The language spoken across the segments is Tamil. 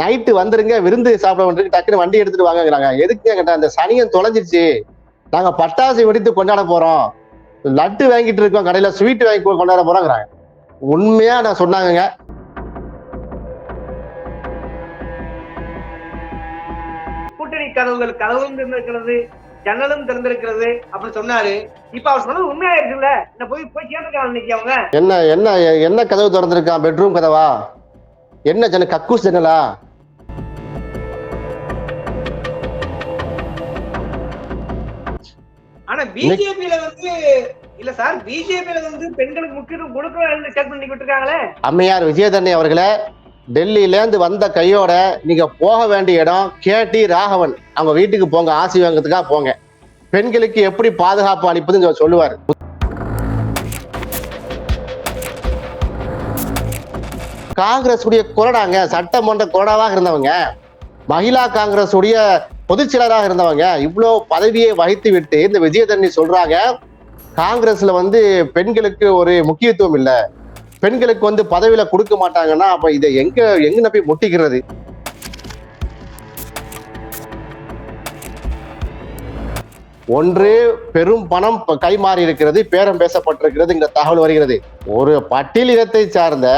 நைட்டு வந்துருங்க விருந்து சாப்பிட வந்துருக்கு டக்குன்னு வண்டி எடுத்துட்டு வாங்கங்கிறாங்க. எதுக்கு கேட்டா அந்த சனியம் தொலைஞ்சிருச்சு. நாங்க பட்டாசு வெடித்து கொண்டாட போறோம். லட்டு வாங்கிட்டு இருக்கோம் கடையில ஸ்வீட் வாங்கி கொண்டாட போறோங்கிறாங்க. உண்மையா நான் சொன்னாங்கங்க. கூட்டணி கதவுகள் கதவும் திறந்திருக்கிறது ஜன்னலும் திறந்திருக்கிறது அப்படி சொன்னாரு. இப்ப அவர் சொன்னது உண்மையாயிருச்சுல்ல? என்ன போய் போய் கேட்டிருக்காங்க இன்னைக்கு அவங்க. என்ன என்ன என்ன கதவு திறந்திருக்கான் பெட்ரூம் கதவா? என்ன ஜன கக்கூஸ் ஜன்னலா? ஆனா பிஜேபியில வந்து இல்ல சார் பிஜேபியில வந்து பெண்களுக்கு முக்கியத்துவம் கொடுக்கணும் ஸ்டேட்மெண்ட் பண்ணி விட்டுருக்காங்களே அம்மையார் விஜயதண்ணி அவர்களே டெல்லியிலேருந்து வந்த கையோட நீங்க போக வேண்டிய இடம் கேடி ராகவன். அவங்க வீட்டுக்கு போங்க ஆசி வாங்கறதுக்காக போங்க. பெண்களுக்கு எப்படி பாதுகாப்பு அளிப்பதுன்னு சொல்லுவார். காங்கிரஸ் உடைய குரடாங்க சட்டமன்ற குரடாவாக இருந்தவங்க மகிழா காங்கிரஸ் உடைய பொதுச் செயலராக இருந்தவங்க இவ்வளோ பதவியை வகித்து விட்டு இந்த விஜயதரணி சொல்றாங்க காங்கிரஸ்ல வந்து பெண்களுக்கு ஒரு முக்கியத்துவம் இல்லை. பெண்களுக்கு வந்து பதவியில கொடுக்க மாட்டாங்கன்னா அப்ப இதை எங்க எங்க போய் முட்டிக்கிறது? ஒன்று பெரும் பணம் கைமாறி இருக்கிறது பேரம் பேசப்பட்டிருக்கிறதுங்கிற தகவல் வருகிறது. ஒரு பட்டியலினத்தை சார்ந்த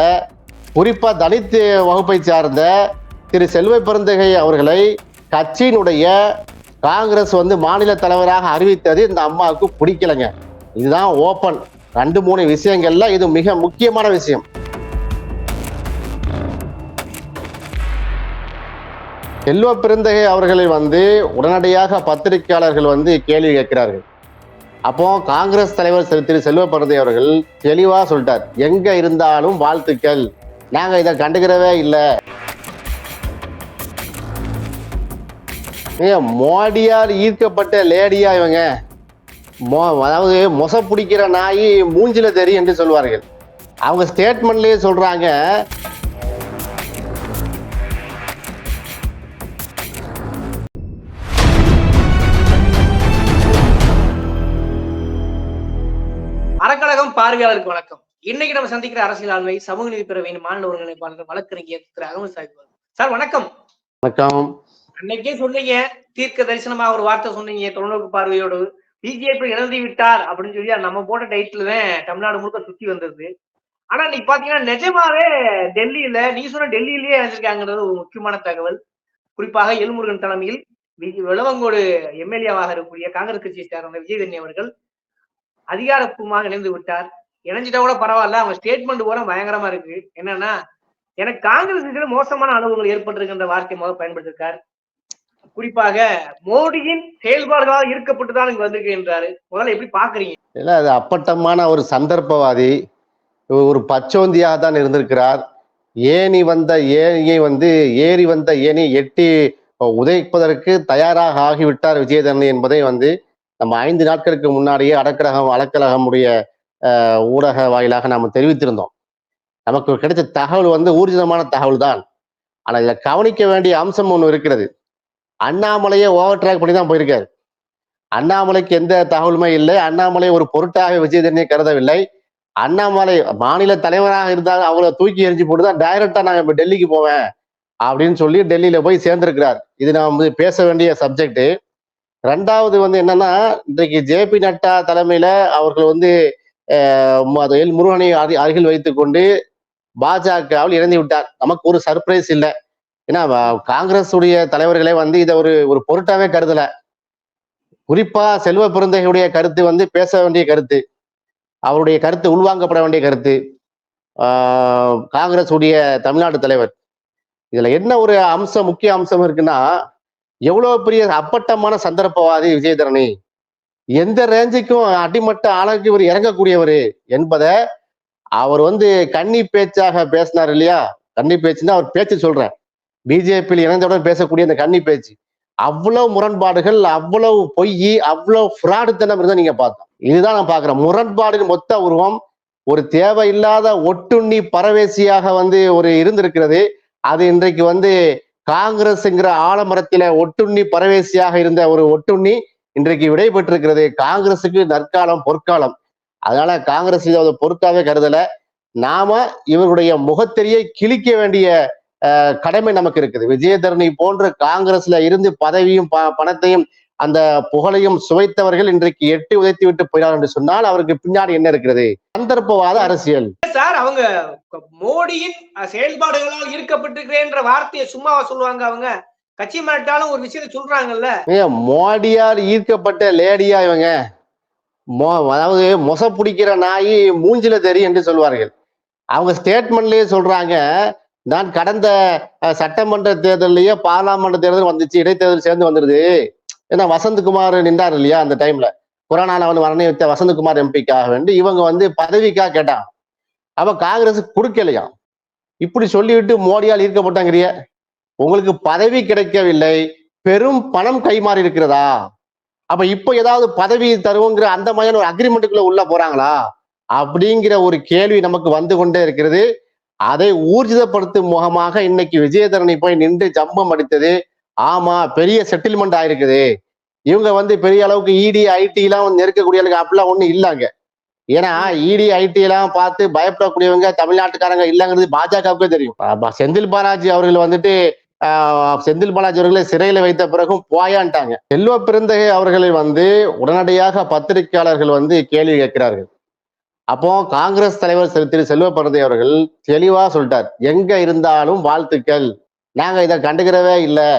குறிப்பா தலித் வகுப்பை சார்ந்த திரு செல்வ பெருந்தகை அவர்களை கட்சியினுடைய காங்கிரஸ் வந்து மாநில தலைவராக அறிவித்தது இந்த அம்மாவுக்கு பிடிக்கலைங்க. இதுதான் ஓப்பன். ரெண்டு மூணு விஷயங்கள்ல இது மிக முக்கியமான விஷயம். செல்வ பெருந்தகை அவர்களை வந்து உடனடியாக பத்திரிகையாளர்கள் வந்து கேள்வி கேட்கிறார்கள். அப்போ காங்கிரஸ் தலைவர் திரு- செல்வ பெருந்தகை அவர்கள் தெளிவா சொல்லிட்டார். எங்க இருந்தாலும் வாழ்த்துக்கள். நாங்க இதை கண்டுக்கிறவே இல்லை. ஏங்க, மோடியார் ஈர்க்கப்பட்ட லேடியா இவங்க? மோ அதாவது மொச பிடிக்கிற நாய் மூஞ்சில தெரியும் என்று சொல்வார்கள். அவங்க ஸ்டேட்மெண்ட்லயே சொல்றாங்க. அறக்கழகம் பார்வையாளருக்கு வணக்கம். இன்னைக்கு நம்ம சந்திக்கிற அரசியல் ஆண்மை சமூக நீதி பேரவையின் மாநில ஒருங்கிணைப்பாளர் வழக்கறிஞர் திரு அகமது சாஹிப் சார் வணக்கம். வணக்கம். அன்னைக்கே சொன்னீங்க தீர்க்க தரிசனமா ஒரு வார்த்தை சொன்னீங்க தொலைநோக்கு பார்வையோடு. பிஜேபி இழந்து விட்டார் அப்படின்னு சொல்லி நம்ம போட்ட டைட்டில் தான் தமிழ்நாடு முழுக்க சுத்தி வந்தது. ஆனா இன்னைக்கு பாத்தீங்கன்னா நிஜமாவே டெல்லியில நீ சொன்ன டெல்லியிலேயே இணைஞ்சிருக்காங்கிறது ஒரு முக்கியமான தகவல். குறிப்பாக எல்முருகன் தலைமையில் விளவங்கோடு எம்எல்ஏவாக இருக்கக்கூடிய காங்கிரஸ் கட்சியை சேர்ந்த விஜயதண்ணி அவர்கள் அதிகாரப்பூர்வமாக இணைந்து விட்டார். இணைஞ்சிட்டா கூட பரவாயில்ல அவங்க ஸ்டேட்மெண்ட் கூட பயங்கரமா இருக்கு. என்னன்னா எனக்கு காங்கிரஸ் மோசமான அனுபவங்கள் ஏற்பட்டிருக்கின்ற வார்த்தை முதல் பயன்படுத்திருக்கார். குறிப்பாக மோடியின் செயல்பாடுகளால் இருக்கப்பட்டுதான் இங்க வந்திருக்கின்றாரு. முதல்ல எப்படி பாக்குறீங்க இல்ல அது அப்பட்டமான ஒரு சந்தர்ப்பவாதி ஒரு பச்சோந்தியாக தான் இருந்திருக்கிறார். ஏணி வந்த ஏணியை வந்து ஏறி வந்த ஏணி எட்டி உதைப்பதற்கு தயாராக ஆகிவிட்டார் விஜயதரணி என்பதை வந்து நம்ம ஐந்து நாட்களுக்கு முன்னாடியே அடக்கழகம் அலக்கழகமுடைய அஹ், ஊடக வாயிலாக நாம் தெரிவித்திருந்தோம். நமக்கு கிடைச்ச தகவல் வந்து ஊர்ஜிதமான தகவல் தான் ஆனா இதில் கவனிக்க வேண்டிய அம்சம் ஒன்று இருக்கிறது. அண்ணாமலையை ஓவர் ட்ராக் பண்ணி தான் போயிருக்காரு. அண்ணாமலைக்கு எந்த தகவலுமே இல்லை. அண்ணாமலை ஒரு பொருட்டாக விஜயதனியை கருதவில்லை. அண்ணாமலை மாநில தலைவராக இருந்தால் அவரை தூக்கி எரிஞ்சு போட்டு தான் டைரக்டா நான் இப்ப டெல்லிக்கு போவேன் அப்படின்னு சொல்லி டெல்லியில போய் சேர்ந்திருக்கிறார். இது நாம் வந்து பேச வேண்டிய சப்ஜெக்ட் ரெண்டாவது வந்து என்னன்னா இன்றைக்கு ஜேபி நட்டா தலைமையில அவர்கள் வந்து எல் முருகனை அருகில் வைத்துக்கொண்டு பாஜகவில் இணைந்து விட்டார். நமக்கு ஒரு சர்ப்ரைஸ் இல்லை. ஏன்னா காங்கிரஸ் உடைய தலைவர்களே வந்து இதை ஒரு ஒரு பொருட்டாவே கருதல. குறிப்பா செல்வ பெருந்தகையுடைய கருத்து வந்து பேச வேண்டிய கருத்து அவருடைய கருத்து உள்வாங்கப்பட வேண்டிய கருத்து காங்கிரஸ் உடைய தமிழ்நாடு தலைவர். இதுல என்ன ஒரு அம்சம் முக்கிய அம்சம் இருக்குன்னா எவ்வளவு பெரிய அப்பட்டமான சந்தர்ப்பவாதி விஜயதரணி எந்த ரேஞ்சுக்கும் அடிமட்ட ஆளுக்கு இவர் இறங்கக்கூடியவர் என்பதை அவர் வந்து கன்னி பேச்சாக பேசினார் இல்லையா? கன்னி பேச்சுன்னா அவர் பேச்சு சொல்றேன் பிஜேபியில் இணைந்தவுடன் பேசக்கூடிய அந்த கன்னி பேச்சு அவ்வளவு முரண்பாடுகள் அவ்வளவு பொய் அவ்வளவு ஃப்ராடுத்தனம் இருந்தா நீங்க பார்த்தோம் இதுதான் நான் பாக்குறேன் முரண்பாடுகள் மொத்த உருவம் ஒரு தேவையில்லாத ஒட்டுண்ணி பரவேசியாக வந்து ஒரு இருந்திருக்கிறது. அது இன்றைக்கு வந்து காங்கிரஸ்ங்கிற ஆலமரத்தில ஒட்டுண்ணி பரவேசியாக இருந்த ஒரு ஒட்டுண்ணி இன்றைக்கு விடைபெற்றிருக்கிறது. காங்கிரஸுக்கு நற்காலம் பொற்காலம். அதனால காங்கிரஸ் இதை பொருட்டாக கருதல. நாம இவருடைய முகத்தெரியை கிழிக்க வேண்டிய கடமை நமக்கு இருக்குது. விஜயதரணி போன்ற காங்கிரஸ்ல இருந்து பதவியும் பணத்தையும் அந்த புகழையும் சுவைத்தவர்கள் இன்றைக்கு எட்டி உதைத்து விட்டு போயினார் என்று சொன்னால் அவருக்கு பின்னாடி என்ன இருக்கிறது? சந்தர்ப்பவாத அரசியல். சார் அவங்க மோடியின் செயல்பாடுகளால் ஈர்க்கப்பட்டிருக்கிறேன்ற வார்த்தையை சும்மாவா சொல்லுவாங்க அவங்க. கட்சி மாட்டாலும் ஒரு விஷயத்தை சொல்றாங்கல்ல. ஏன் மோடியார் ஈர்க்கப்பட்ட லேடியா இவங்க? அதாவது மொச பிடிக்கிற நாய் மூஞ்சில தெரியும் என்று சொல்வார்கள். அவங்க ஸ்டேட்மெண்ட்லயே சொல்றாங்க நான் கடந்த சட்டமன்ற தேர்தலையே பாராளுமன்ற தேர்தல் வந்துச்சு இடைத்தேர்தல் சேர்ந்து வந்துருது. ஏன்னா வசந்தகுமார் நின்றார் இல்லையா அந்த டைம்ல. கொரோனால வந்து மரணி வைத்த வசந்தகுமார் எம்பிக்காக வேண்டி இவங்க வந்து பதவிக்காக கேட்டான் அவ காங்கிரஸ் கொடுக்கலையாம் இப்படி சொல்லிவிட்டு மோடியால் ஈர்க்கப்பட்டாங்கிறிய. உங்களுக்கு பதவி கிடைக்கவில்லை. பெரும் பணம் கைமாறி இருக்கிறதா? அப்ப இப்ப ஏதாவது பதவி தருவோங்கிற அந்த மாதிரியான ஒரு அக்ரிமெண்ட்டுக்குள்ள உள்ள போறாங்களா? அப்படிங்கிற ஒரு கேள்வி நமக்கு வந்து கொண்டே இருக்கிறது. அதை ஊர்ஜிதப்படுத்தும் முகமாக இன்னைக்கு விஜயதரணி போய் நின்று ஜம்பம் அடித்தது. ஆமா பெரிய செட்டில்மெண்ட் ஆயிருக்குது. இவங்க வந்து பெரிய அளவுக்கு இடி ஐடி எல்லாம் வந்து நெருக்கக்கூடிய அளவுக்கு அப்படிலாம் ஒண்ணும் இல்லாங்க ஏன்னா இடி ஐடி எல்லாம் பார்த்து பயப்படக்கூடியவங்க தமிழ்நாட்டுக்காரங்க இல்லைங்கிறது பாஜகவுக்கே தெரியும். செந்தில் பாலாஜி அவர்கள் வந்துட்டு ஆஹ், செந்தில் பாலாஜி அவர்களை சிறையில வைத்த பிறகும் போயான்ட்டாங்க. செல்வ பிறந்தகை அவர்களை வந்து உடனடியாக பத்திரிகையாளர்கள் வந்து கேள்வி கேட்கிறார்கள். அப்போ காங்கிரஸ் தலைவர் திரு- செல்வ பிறந்தை அவர்கள் தெளிவா சொல்லிட்டார். எங்க இருந்தாலும் வாழ்த்துக்கள். நாங்க இதை கண்டுக்கிறவே இல்லை.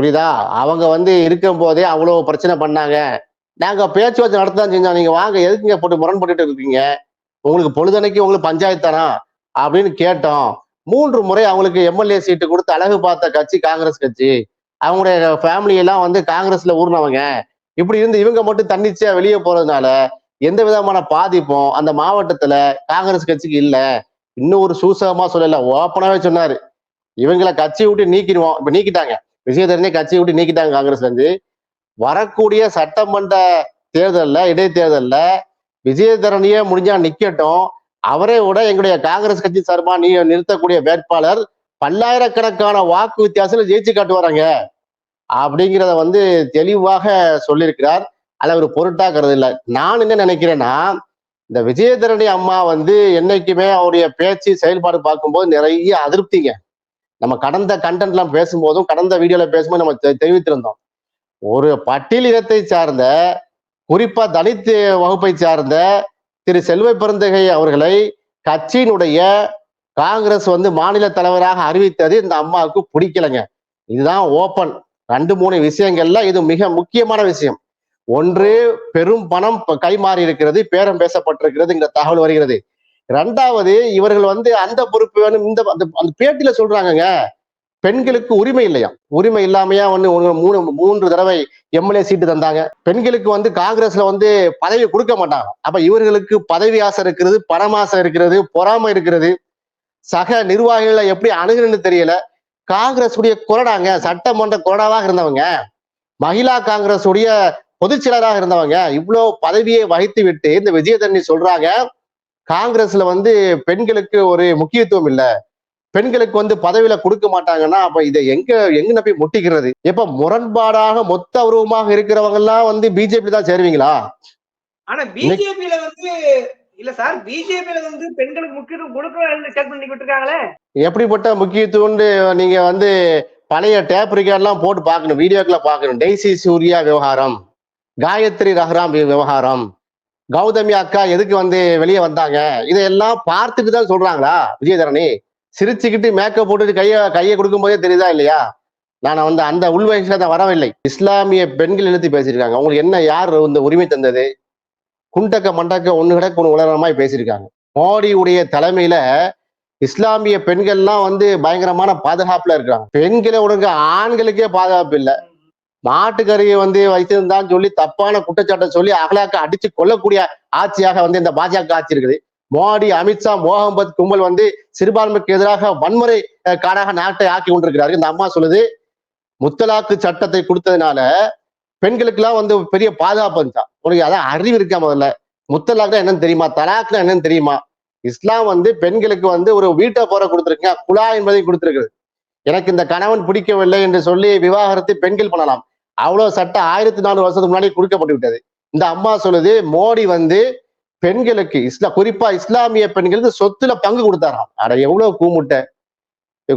புரியுதா? அவங்க வந்து இருக்கும் போதே அவ்வளவு பிரச்சனை பண்ணாங்க. நாங்க பேச்சுவார்த்தை நடத்தான் செஞ்சோம். நீங்க வாங்க எதுக்குங்க போட்டு முரண்பட்டு இருக்கீங்க? உங்களுக்கு பொழுதனைக்கு உங்களுக்கு பஞ்சாயத்து தானா அப்படின்னு கேட்டோம். மூன்று முறை அவங்களுக்கு எம்எல்ஏ சீட்டு கொடுத்து அழகு பார்த்த கட்சி காங்கிரஸ் கட்சி. அவங்களுடைய ஃபேமிலி எல்லாம் வந்து காங்கிரஸ்ல ஊர்னவங்க. இப்படி இருந்து இவங்க மட்டும் தன்னிச்சையா வெளியே போறதுனால எந்த விதமான பாதிப்பும் அந்த மாவட்டத்துல காங்கிரஸ் கட்சிக்கு இல்ல. இன்னும் ஒரு சூசகமா சொல்லல. ஓப்பனாவே சொன்னாரு. இவங்களை கட்சி விட்டு நீக்கிடுவோம். இப்ப நீக்கிட்டாங்க. விஜயதரனே கட்சி விட்டு நீக்கிட்டாங்க காங்கிரஸ்ல இருந்து வரக்கூடிய சட்டமன்ற தேர்தல்ல இடைத்தேர்தல்ல விஜயதரணியே முடிஞ்சா நிக்கட்டும். அவரை விட எங்களுடைய காங்கிரஸ் கட்சி சார்பா நீ நிறுத்தக்கூடிய வேட்பாளர் பல்லாயிரக்கணக்கான வாக்கு வித்தியாசத்துல ஜெயிச்சு காட்டுவாராங்க. அப்படிங்கிறத வந்து தெளிவாக சொல்லியிருக்கிறார். அல்ல ஒரு பொருட்டாக்குறது இல்லை. நான் என்ன நினைக்கிறேன்னா இந்த விஜயதரணி அம்மா வந்து என்னைக்குமே அவருடைய பேச்சு செயல்பாடு பார்க்கும்போது நிறைய அதிருப்திங்க. நம்ம கடந்த கண்டென்ட்லாம் பேசும்போதும் கடந்த வீடியோல பேசும்போது நம்ம தெ- தெரிவித்திருந்தோம். ஒரு பட்டியல் இனத்தை சார்ந்த குறிப்பா தலித் வகுப்பை சார்ந்த திரு செல்வ பெருந்தகை அவர்களை கட்சியினுடைய காங்கிரஸ் வந்து மாநில தலைவராக அறிவித்தது இந்த அம்மாவுக்கு பிடிக்கலைங்க. இதுதான் ஓப்பன் ரெண்டு மூணு விஷயங்கள்ல இது மிக முக்கியமான விஷயம். ஒன்று பெரும் பணம் ப- கைமாறி இருக்கிறது பேரம் பேசப்பட்டிருக்கிறது இந்த தகவல் வருகிறது. ரெண்டாவது இவர்கள் வந்து அந்த பொறுப்பு வேணும் இந்த அந்த அந்த பேட்டியில சொல்றாங்கங்க பெண்களுக்கு உரிமை இல்லையா? உரிமை இல்லாமையா வந்து மூணு மூன்று தடவை எம்எல்ஏ சீட்டு தந்தாங்க. பெண்களுக்கு வந்து காங்கிரஸ்ல வந்து பதவி கொடுக்க மாட்டாங்க. அப்ப இவர்களுக்கு பதவி ஆசை இருக்கிறது பணமாசை இருக்கிறது பொறாமை இருக்கிறது. சக நிர்வாகிகளை எப்படி அணுகுன்னு தெரியல. காங்கிரஸ் உடைய கொறடாங்க சட்டமன்ற கொறடாவாக இருந்தவங்க. மகிழா காங்கிரஸ் உடைய பொதுச் செயலராக இருந்தவங்க இவ்வளவு பதவியை வகித்து விட்டு இந்த விஜயதரணி சொல்றாங்க காங்கிரஸ்ல வந்து பெண்களுக்கு ஒரு முக்கியத்துவம் இல்ல. பெண்களுக்கு வந்து பதவியில கொடுக்க மாட்டாங்கன்னா அப்ப இதை எங்க எங்க போய் முட்டிக்கிறது? எப்ப முரண்பாடாக மொத்த உருவமாக இருக்கிறவங்க எல்லாம் வந்து பிஜேபி தான் சேருவீங்களா? ஆனா பிஜேபியில வந்து இல்ல சார் பிஜேபியில வந்து பெண்களுக்கு முக்கியத்துவம் கொடுக்க ஸ்டேட்மெண்ட் பண்ணி விட்டுருக்காங்களே? எப்படிப்பட்ட முக்கியத்துவம்னு நீங்க வந்து பழைய டேப் எல்லாம் போட்டு பார்க்கணும் வீடியோக்களை பார்க்கணும். டெய்சி சூர்யா விவகாரம். காயத்ரி ரஹ்ராம் விவகாரம். கௌதமி அக்கா எதுக்கு வந்து வெளியே வந்தாங்க? இதையெல்லாம் பார்த்துட்டு தான் சொல்றாங்களா விஜயதரணி? சிரிச்சுக்கிட்டு மேக்கப் போட்டுட்டு கையை கையை கொடுக்கும் போதே தெரியுதா இல்லையா? நான் வந்து அந்த உள்வயசுல தான் வரவில்லை. இஸ்லாமிய பெண்கள் எழுத்து பேசியிருக்காங்க. அவங்களுக்கு என்ன யார் இந்த உரிமை தந்தது? குண்டக்க மண்டக்க ஒன்று கிடக்கு ஒன்று உலகமாய் பேசியிருக்காங்க. மோடியுடைய தலைமையில இஸ்லாமிய பெண்கள்லாம் வந்து பயங்கரமான பாதுகாப்புல இருக்கிறாங்க. பெண்களை உனக்கு ஆண்களுக்கே பாதுகாப்பு இல்லை. மாட்டுக்கறியை வந்து வைத்திருந்தான்னு சொல்லி தப்பான குற்றச்சாட்டை சொல்லி அகலாக்க அடிச்சு கொல்லக்கூடிய ஆட்சியாக வந்து இந்த பாஜக ஆட்சி இருக்குது. மோடி அமித்ஷா மோகம்பத் கும்பல் வந்து சிறுபான்மைக்கு எதிராக வன்முறை காடாக நாட்டை ஆக்கி கொண்டிருக்கிறார்கள். இந்த அம்மா சொல்லுது முத்தலாக்கு சட்டத்தை கொடுத்ததுனால பெண்களுக்கு எல்லாம் வந்து பெரிய பாதுகாப்பு வந்துச்சா? உனக்கு அதான் அறிவு இருக்கா முதல்ல? முத்தலாக்கு என்னன்னு தெரியுமா? தலாக்னா என்னன்னு தெரியுமா? இஸ்லாம் வந்து பெண்களுக்கு வந்து ஒரு வீட்டை போற கொடுத்துருக்கீங்க குழா என்பதை கொடுத்துருக்குது. எனக்கு இந்த கணவன் பிடிக்கவில்லை என்று சொல்லி விவாகரத்தை பெண்கள் பண்ணலாம். அவ்வளவு சட்டம் ஆயிரத்தி நாலு வருஷத்துக்கு முன்னாடி கொடுக்கப்பட்டு விட்டது இந்த அம்மா சொல்லுது மோடி வந்து பெண்களுக்கு இஸ்லா குறிப்பா இஸ்லாமிய பெண்களுக்கு சொத்துல பங்கு கொடுத்தாராம். அட எவ்வளவு கூமுட்டை.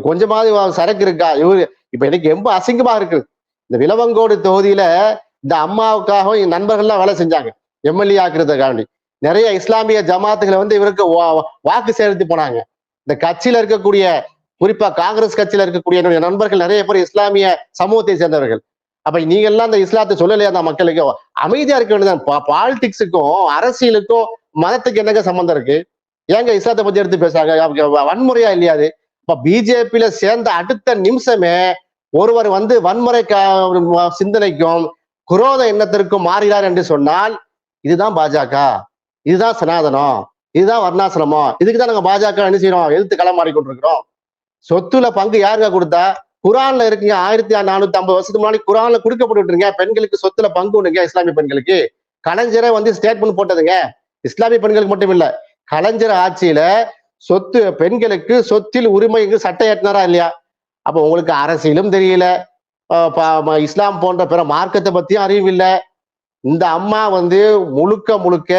கொஞ்சமாவது சரக்கு இருக்கா? இவரு இப்ப எனக்கு ரொம்ப அசிங்கமா இருக்குது இந்த விலவங்கோடு தொகுதியில இந்த அம்மாவுக்காகவும் என் நண்பர்கள்லாம் வேலை செஞ்சாங்க. எம்எல்ஏ ஆக்குறதுக்காண்டி. நிறைய இஸ்லாமிய ஜமாத்துகளை வந்து இவருக்கு வா- வாக்கு சேர்த்து போனாங்க. இந்த கட்சியில இருக்கக்கூடிய குறிப்பா காங்கிரஸ் கட்சியில இருக்கக்கூடிய என்னுடைய நண்பர்கள் நிறைய பேர் இஸ்லாமிய சமூகத்தை சேர்ந்தவர்கள். அப்ப நீங்க எல்லாம் இந்த இஸ்லாத்தை சொல்லலையா அந்த மக்களுக்கு? அமைதியா இருக்க வேண்டியதான் பாலிடிக்ஸுக்கும் அரசியலுக்கும் மதத்துக்கு என்னங்க சம்பந்தம் இருக்கு? ஏங்க இஸ்லாத்தை பத்தி எடுத்து பேசுறாங்க? வன்முறையா இல்லையாது இப்ப பிஜேபியில சேர்ந்த அடுத்த நிமிஷமே ஒருவர் வந்து வன்முறை கா- சிந்தனைக்கும் குரோத எண்ணத்திற்கும் மாறுகிறார் என்று சொன்னால் இதுதான் பாஜக. இதுதான் சனாதனம். இதுதான் வர்ணாசிரமம். இதுக்கு தான் நாங்க பாஜக என்ன செய்யறோம் எதிர்த்து களமாடி கொண்டிருக்கிறோம் சொத்துல பங்கு யாருக்கா கொடுத்தா? குரான்ல இருக்குங்க ஆயிரத்தி நானூத்தி ஐம்பது வருஷத்துக்கு முன்னாடி குரான்ல கொடுக்கப்பட்டு பெண்களுக்கு சொத்துல பங்கு உண்டுங்க இஸ்லாமிய பெண்களுக்கு. கலைஞரை வந்து ஸ்டேட்மெண்ட் போட்டதுங்க. இஸ்லாமிய பெண்களுக்கு மட்டும் இல்ல கலைஞர் ஆட்சியில சொத்து பெண்களுக்கு சொத்தில் உரிமை சட்டை ஏற்றினாரா இல்லையா? அப்ப உங்களுக்கு அரசியலும் தெரியல. இஸ்லாம் போன்ற பிற மார்க்கத்தை பத்தியும் அறிவு இந்த அம்மா வந்து முழுக்க முழுக்க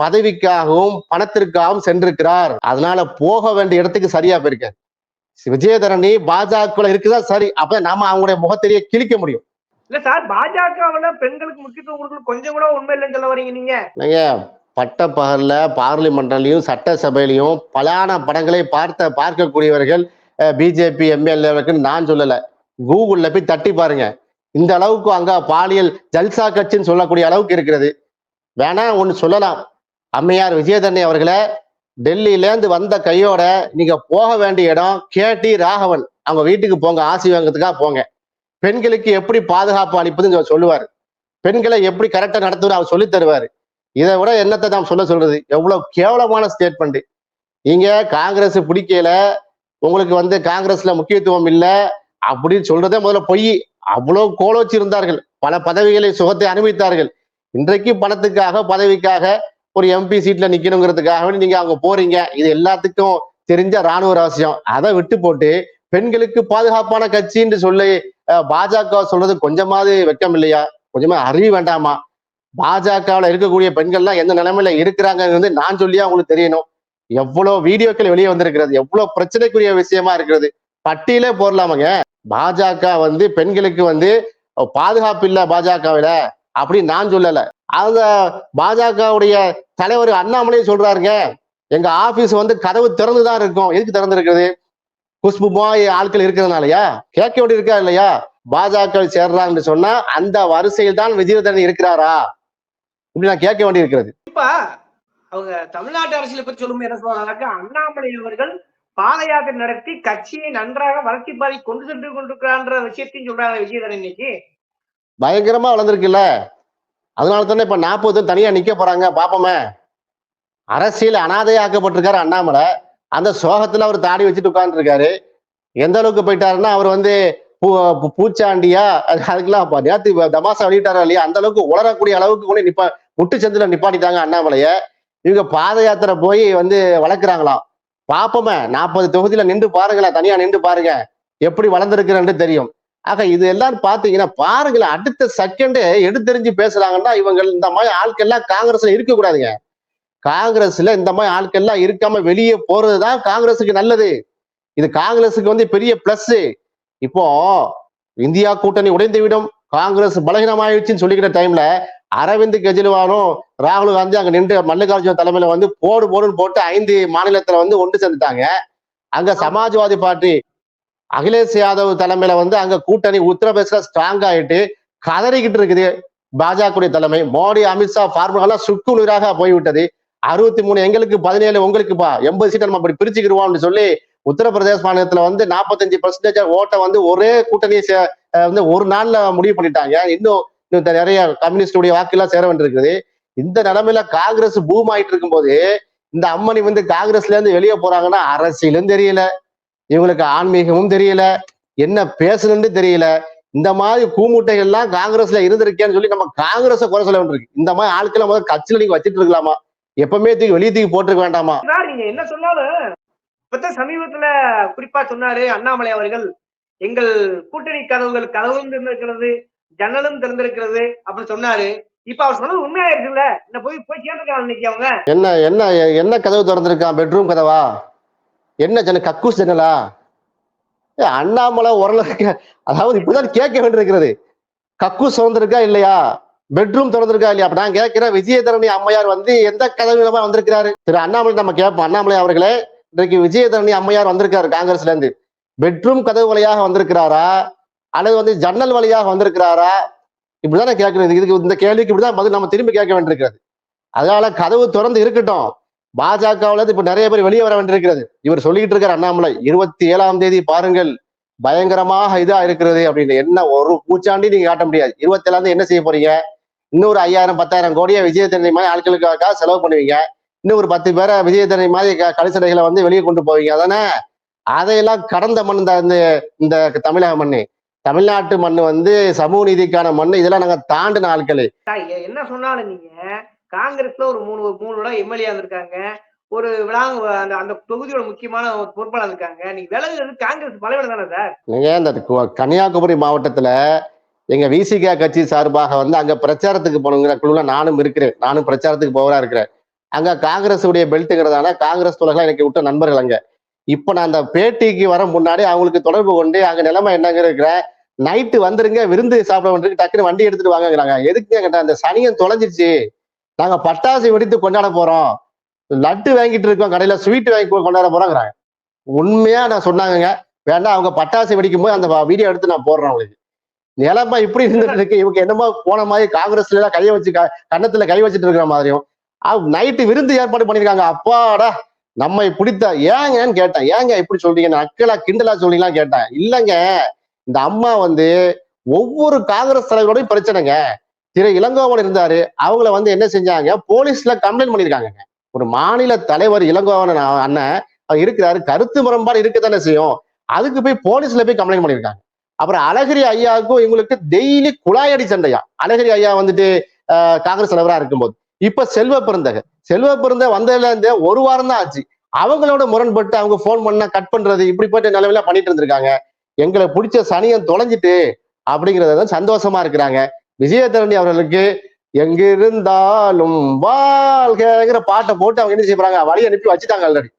பதவிக்காகவும் பணத்திற்காகவும் சென்றிருக்கிறார். அதனால போக வேண்டிய இடத்துக்கு சரியா போயிருக்கேன் விஜயதரணி பாஜக இருக்குதா? சரி அப்ப நாம அவங்களுடைய முகத்திலேயே கிழிக்க முடியும். இல்ல சார் பாஜகவுல பெண்களுக்கு முக்கியத்துவம் கொடுக்கறது கொஞ்சம் கூட உண்மை இல்லைன்னு சொல்ல வரீங்க நீங்க. நீங்க பட்ட பகல்ல பார்லிமெண்ட்லயும் சட்டசபையிலையும் பலான படங்களை பார்த்த பார்க்கக்கூடியவர்கள் பிஜேபி எம்எல்ஏவுக்கு நான் சொல்லல. கூகுள்ல போய் தட்டி பாருங்க. இந்த அளவுக்கு அங்க பாலியல் ஜல்சா கட்சின்னு சொல்லக்கூடிய அளவுக்கு இருக்கிறது. வேணா ஒண்ணு சொல்லலாம். அம்மையார் விஜயதரணி அவர்களை டெல்லியிலேருந்து வந்த கையோட நீங்க போக வேண்டிய இடம் கேடி ராகவன். அவங்க வீட்டுக்கு போங்க ஆசி வாங்கறதுக்காக போங்க. பெண்களுக்கு எப்படி பாதுகாப்பு அளிப்பதுன்னு அவர் சொல்லுவார். பெண்களை எப்படி கரெக்டா நடத்துவது அவர் சொல்லி தருவாரு. இதை விட என்னத்தை நாம் சொல்ல சொல்றது? எவ்வளவு கேவலமான ஸ்டேட்மெண்ட் நீங்க காங்கிரஸ் பிடிக்கல உங்களுக்கு வந்து காங்கிரஸ்ல முக்கியத்துவம் இல்லை அப்படின்னு சொல்றதே முதல்ல பொய். அவ்வளவு கோலோச்சி இருந்தார்கள். பல பதவிகளை சுகத்தை அனுபவித்தார்கள். இன்றைக்கு பணத்துக்காக பதவிக்காக ஒரு எம்பி சீட்ல நிக்கணுங்கிறதுக்காக வேண்டி நீங்க அங்க போறீங்க. இது எல்லாத்துக்கும் தெரிஞ்ச ராணுவ ரகசியம். அதை விட்டு போட்டு பெண்களுக்கு பாதுகாப்பான கட்சின்னு சொல்லி பாஜக சொல்றது கொஞ்சமாவது வெக்கம் இல்லையா? கொஞ்சமா அறிவு வேண்டாமா? பாஜகவுல இருக்கக்கூடிய பெண்கள்லாம் எந்த நிலைமையில இருக்கிறாங்கன்னு வந்து நான் சொல்லியா உங்களுக்கு தெரியணும். எவ்வளவு வீடியோக்கள் வெளியே வந்திருக்கிறது எவ்வளவு பிரச்சனைக்குரிய விஷயமா இருக்கிறது. பட்டியலே போடலாமாங்க? பாஜக வந்து பெண்களுக்கு வந்து பாதுகாப்பு இல்ல பாஜகவில அப்படின்னு நான் சொல்லல. அந்த பாஜகவுடைய தலைவர் அண்ணாமலையும் சொல்றாருங்க எங்க ஆபீஸ் வந்து கதவு திறந்துதான் இருக்கும். எதுக்கு திறந்து இருக்குது குஷ்புமா ஆட்கள் இருக்கிறதுனாலயா? கேட்க வேண்டி இருக்கா இல்லையா? பாஜக சேர்றாங்கன்னு சொன்னா அந்த வரிசையில் தான் விஜயதரணி இருக்கிறாரா? இப்படி நான் கேட்க வேண்டி இருக்கிறது. இப்ப அவங்க தமிழ்நாட்டு அரசியலை பத்தி சொல்லும்போது என்ன சொல்றாங்க அண்ணாமலை அவர்கள் பாத யாத்திரை நடத்தி கட்சியை நன்றாக வளர்ச்சி பாதை கொண்டு சென்று கொண்டிருக்கிறான்ற விஷயத்தையும் சொல்றாங்க விஜயதரன் இன்னைக்கு. பயங்கரமா வளர்ந்துருக்குல்ல? அதனால தானே இப்ப நாற்பது தனியா நிக்க போறாங்க பாப்போமே. அரசியல் அனாதையாக்கப்பட்டிருக்காரு அண்ணாமலை. அந்த சோகத்துல அவர் தாடி வச்சுட்டு உட்கார்ந்துருக்காரு. எந்த அளவுக்கு போயிட்டாருன்னா அவர் வந்து பூ பூ- பூச்சாண்டியா அதுக்கெல்லாம் நேற்று தமாசா வெளியிட்டாரா இல்லையா அந்த அளவுக்கு உளரக்கூடிய அளவுக்கு கூட நிப்பா முட்டுச்சந்தில நிப்பாட்டிட்டாங்க அண்ணாமலைய. இவங்க பாத யாத்திரை போய் வந்து வளர்க்குறாங்களாம். பாப்போமே நாற்பது தொகுதியில நின்று பாருங்களேன் தனியா நின்று பாருங்க. எப்படி வளர்ந்துருக்குறேன்னு தெரியும். ஆக இது எல்லாம் பாத்தீங்கன்னா பாருங்களேன் அடுத்த செகண்டே எடுத்தெறிஞ்சு பேசுறாங்கன்னா இவங்க இந்த மாதிரி ஆட்கள்லாம் காங்கிரஸ்ல இருக்க கூடாதுங்க. காங்கிரஸ்ல இந்த மாதிரி ஆட்கள்லாம் இருக்காம வெளியே போறதுதான் காங்கிரஸுக்கு நல்லது. இது காங்கிரஸுக்கு வந்து பெரிய பிளஸ் இப்போ இந்தியா கூட்டணி உடைந்து விடும். காங்கிரஸ் பலகீனமாயிடுச்சுன்னு சொல்லிக்கிற டைம்ல அரவிந்த் கெஜ்ரிவாலும் ராகுல் காந்தி அங்க நின்று மல்லிகார்ஜுன தலைமையில வந்து போடு போடுன்னு போட்டு ஐந்து மாநிலத்துல வந்து ஒன்று சேர்ந்துட்டாங்க. அங்க சமாஜ்வாதி பார்ட்டி அகிலேஷ் யாதவ் தலைமையில வந்து அங்க கூட்டணி உத்தரப்பிரதேச ஸ்ட்ராங் ஆயிட்டு கதறிக்கிட்டு இருக்குது பாஜக தலைமை. மோடி அமித்ஷா ஃபார்முலாம் சுக்கு நூறாக போய்விட்டது. அறுபத்தி மூணு எங்களுக்கு பதினேழு உங்களுக்குப்பா எண்பது சீட்டை நம்ம அப்படி பிரிச்சுக்கிடுவோம்னு சொல்லி உத்தரப்பிரதேச மாநிலத்துல வந்து நாற்பத்தஞ்சு பர்சன்டேஜ் ஓட்டை வந்து ஒரே கூட்டணியை சே- வந்து ஒரு நாள்ல முடிவு பண்ணிட்டாங்க. இன்னும் இன்னும் நிறைய கம்யூனிஸ்டுடைய வாக்கெல்லாம் சேர வேண்டியிருக்குது. இந்த நிலைமையில காங்கிரஸ் பூம் ஆயிட்டு இருக்கும்போது இந்த அம்மணி வந்து காங்கிரஸ்ல இருந்து வெளியே போறாங்கன்னா அரசியலும் தெரியல. இவங்களுக்கு ஆன்மீகமும் தெரியல. என்ன பேசணும்னு தெரியல. இந்த மாதிரி கூமுட்டைகள் எல்லாம் காங்கிரஸ்ல இருந்திருக்கேன்னு சொல்லி நம்ம காங்கிரஸை குறை சொல்ல வேண்டியிருக்கு. இந்த மாதிரி ஆட்களை முதல்ல கட்சியில நீங்க வச்சிட்டு இருக்கலாமா? எப்பவுமே தூக்கி வெளியே தூக்கி போட்டிருக்க வேண்டாமா? நீங்க என்ன சொன்னாலும் இப்பதான் சமீபத்துல குறிப்பா சொன்னாரு அண்ணாமலை அவர்கள். எங்கள் கூட்டணி கதவுகள் கதவும் திறந்திருக்கிறது ஜன்னலும் திறந்திருக்கிறது அப்படி சொன்னாரு. இப்ப அவர் சொன்னது உண்மையாயிருக்குல்ல இந்த போய் போய் சேர்ந்துருக்காங்க இன்னைக்கு அவங்க. என்ன என்ன என்ன கதவு திறந்திருக்கான்? பெட்ரூம் கதவா? என்ன ஜன கக்கூஸ் ஜன்னலா? அண்ணாமலை ஓரளவுக்கு அதாவது இப்படிதான் கேட்க வேண்டியிருக்கிறது. கக்கூஸ் திறந்திருக்கா இல்லையா? பெட்ரூம் திறந்திருக்கா இல்லையா? அப்ப நான் கேட்கிறேன் விஜயதரணி அம்மையார் வந்து எந்த கதவிலமா வந்திருக்கிறாரு? திரு அண்ணாமலை நம்ம கேட்போம். அண்ணாமலை அவர்களே இன்றைக்கு விஜயதரணி அம்மையார் வந்திருக்காரு காங்கிரஸ்ல இருந்து பெட்ரூம் கதவு வழியாக வந்திருக்கிறாரா? அல்லது வந்து ஜன்னல் வழியாக வந்திருக்கிறாரா? இப்படிதானே கேட்கறது. இதுக்கு இந்த கேள்விக்கு இப்படிதான் பதில் நம்ம திரும்பி கேட்க வேண்டியிருக்கிறது. அதனால கதவு திறந்து இருக்கட்டும். பாஜகவுல இப்ப நிறைய பேர் வெளியே வர வேண்டியிருக்கிறது. இவர் சொல்லிட்டு இருக்கார் அண்ணாமலை இருபத்தி ஏழாம் தேதி பாருங்கள் பயங்கரமாக இதா இருக்கிறது அப்படின்னு. என்ன ஒரு பூச்சாண்டி நீங்க காட்ட முடியாது. இருபத்தி ஏழாம் தேதி என்ன செய்ய போறீங்க? இன்னொரு ஐயாயிரம் பத்தாயிரம் கோடியை விஜயதரணி மாதிரி ஆட்களுக்காக செலவு பண்ணுவீங்க. இன்னும் ஒரு பத்து பேரை விஜயதரணி மாதிரி கழிச்சடைகளை வந்து வெளியே கொண்டு போவீங்க. அதானே? அதையெல்லாம் கடந்த மண் இந்த இந்த- தமிழக மண்ணு. தமிழ்நாட்டு மண் வந்து சமூக நீதிக்கான மண் இதெல்லாம் நாங்க தாண்டின ஆட்கள். என்ன சொன்னாலும் நீங்க காங்கிரஸ்ல ஒரு மூணு மூணு விட எம்எல்ஏ இருந்திருக்காங்க ஒரு விளாங் அந்த அந்த தொகுதியோட முக்கியமான ஒரு பொறுப்பாளர் இருக்காங்க. நீங்க விலகுறது காங்கிரஸ் பலவீனம் தானே சார்? நீங்க அந்த கு- கன்னியாகுமரி மாவட்டத்துல எங்க விசிகா கட்சி சார்பாக வந்து அங்க பிரச்சாரத்துக்கு போனோங்கிற குழுல நானும் இருக்கிறேன். நானும் பிரச்சாரத்துக்கு போவரா இருக்கிறேன். அங்க காங்கிரஸ் உடைய பெல்ட்டுங்கிறதால காங்கிரஸ் தொழில்கள் எனக்கு விட்ட நண்பர்கள் அங்க. இப்ப நான் அந்த பேட்டிக்கு வர முன்னாடி அவங்களுக்கு தொடர்பு கொண்டு அங்க நிலைமை என்னங்க இருக்கிறேன் நைட்டு வந்துருங்க விருந்து சாப்பிட வந்துருக்கு டக்குன்னு வண்டி எடுத்துட்டு வாங்கங்கிறாங்க. எதுக்கு அந்த சனியன் தொலைஞ்சிருச்சு. நாங்க பட்டாசு வெடித்து கொண்டாட போறோம். லட்டு வாங்கிட்டு இருக்கோம் கடையில ஸ்வீட் வாங்கி கொண்டாட போறோங்கிறாங்க. உண்மையா நான் சொன்னாங்கங்க? வேண்டாம் அவங்க பட்டாசு வெடிக்கும் போது அந்த வீடியோ எடுத்து நான் போடுறேன் அவங்களுக்கு. நிலமா இப்படி இருந்துட்டு இருக்கு. இவங்க என்னமோ போன மாதிரி காங்கிரஸ்ல எல்லாம் கையை வச்சு க- கன்னத்துல கை வச்சுட்டு இருக்கிற மாதிரியும். நைட்டு விருந்து ஏற்பாடு பண்ணிருக்காங்க. அப்பாடா நம்மை பிடித்த ஏங்கன்னு கேட்டேன். ஏங்க இப்படி சொல்றீங்க அக்கலா கிண்டலா சொல்றீங்களா கேட்டேன். இல்லைங்க இந்த அம்மா வந்து ஒவ்வொரு காங்கிரஸ் தலைவரோடையும் பிரச்சனைங்க. திரு இளங்கோவன் இருந்தாரு. அவங்கள வந்து என்ன செஞ்சாங்க? போலீஸ்ல கம்ப்ளைண்ட் பண்ணியிருக்காங்க ஒரு மாநில தலைவர் இளங்கோவன் அண்ணன் அவர் இருக்கிறாரு. கருத்து முரண்பாடு இருக்கத்தானே செய்யும். அதுக்கு போய் போலீஸ்ல போய் கம்ப்ளைண்ட் பண்ணியிருக்காங்க அப்புறம் அழகிரி ஐயாவுக்கும் இவங்களுக்கு டெய்லி குழாயடி சண்டையா? அழகிரி ஐயா வந்துட்டு காங்கிரஸ் தலைவரா இருக்கும்போது. இப்ப செல்வ பிறந்தக செல்வ பிறந்த வந்ததுல இருந்தே ஒரு வாரம் தான் ஆச்சு. அவங்களோட முரண்பட்டு அவங்க ஃபோன் பண்ணா கட் பண்றது இப்படிப்பட்ட நிலவில பண்ணிட்டு இருந்திருக்காங்க. எங்களை பிடிச்ச சனியன் தொலைஞ்சிட்டு அப்படிங்கறத தான் சந்தோஷமா இருக்கிறாங்க. விஜயதரணி அவர்களுக்கு எங்கிருந்தாலும் வாழ்கிற பாட்டை போட்டு அவங்க என்ன செய்யறாங்க வழி அனுப்பி வச்சுட்டாங்க ஆல்ரெடி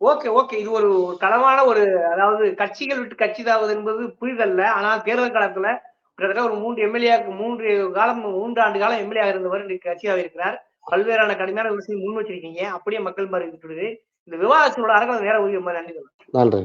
ஓகே ஓகே இது ஒரு களமான ஒரு அதாவது கட்சிகள் விட்டு கட்சி தாவது என்பது புரிதல்ல. ஆனால் தேர்தல் காலத்துல கிட்டத்தட்ட ஒரு மூன்று எம்எல்ஏ மூன்று காலம் மூன்று ஆண்டு காலம் எம்எல்ஏ இருந்தவர் கட்சியாக இருக்கிறார். பல்வேறான கடுமையான விஷயம் முன் வச்சிருக்கீங்க. அப்படியே மக்கள் பாரு விட்டுடுது. இந்த விவாதத்தினோட அரங்கம் நேர உரிய மாதிரி. நன்றி. நன்றி.